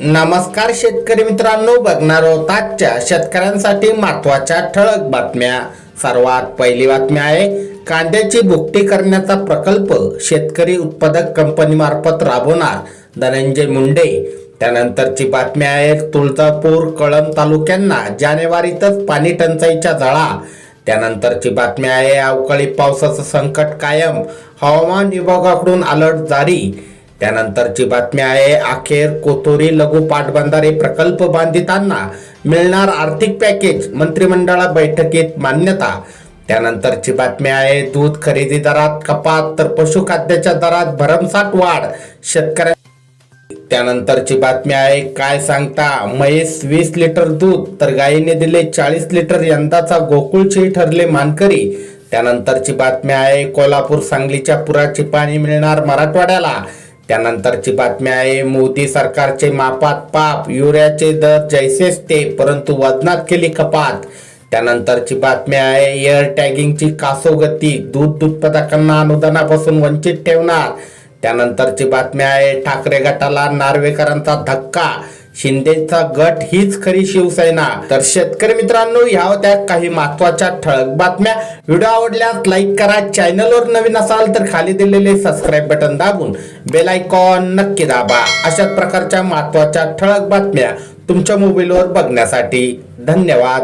नमस्कार शेतकरी मित्रांनो बघणार आहोत आजच्या शेतकऱ्यांसाठी महत्त्वाच्या ठळक बातम्या. सर्वात पहिली बातमी आहे कांद्याची भुकटी करण्याचा प्रकल्प शेतकरी उत्पादक कंपनीमार्फत राबवणार धनंजय मुंडे. त्यानंतरची बातमी आहे तुळजापूर कळंब तालुक्यांना जानेवारीतच पाणी टंचाईच्या झळा. त्यानंतरची बातमी आहे अवकाळी पावसाचं संकट कायम. हवामान विभागाकडून अलर्ट जारी. त्यानंतरची बातमी आहे अखेर कोथोरी लघु पाटबंधारे प्रकल्प बांधितांना मिळणार आर्थिक पॅकेज मंत्रिमंडळा बैठकीत मान्यता. त्यानंतरची बातमी आहे दूध खरेदी दरात कपात तर पशुखाद्याच्या दरात भरमसाठ वाढ शेतकऱ्या त्यानंतरची बातमी आहे काय सांगता म्हैस वीस लिटर दूध तर गायीने दिले चाळीस लिटर यंदाचा गोकुळची ठरले मानकरी. त्यानंतरची बातमी आहे कोल्हापूर सांगलीच्या पुराचे पाणी मिळणार मराठवाड्याला. त्यानंतरची बातमी आहे मोदी सरकारचे मापात पाप युरियाचे दर जैसेच ते परंतु वजनात केली कपात. त्यानंतरची बातमी आहे एअर टॅगिंगची कासोगती दूध उत्पादकांना अनुदानापासून वंचित ठेवणार. त्यानंतरची बातमी आहे ठाकरे गटाला नार्वेकरांचा धक्का. शिंदेचा गट हीच खरी शिवसेना. तर शेतकरी मित्रांनो ह्या होत्या काही महत्त्वाच्या ठळक बातम्या. व्हिडिओ आवडल्यास लाईक करा. चॅनलवर नवीन असाल तर खाली दिलेले सबस्क्राईब बटन दाबून बेल आयकॉन नक्की दाबा. अशाच प्रकारच्या महत्त्वाच्या ठळक बातम्या तुमच्या मोबाईलवर बघण्यासाठी. धन्यवाद.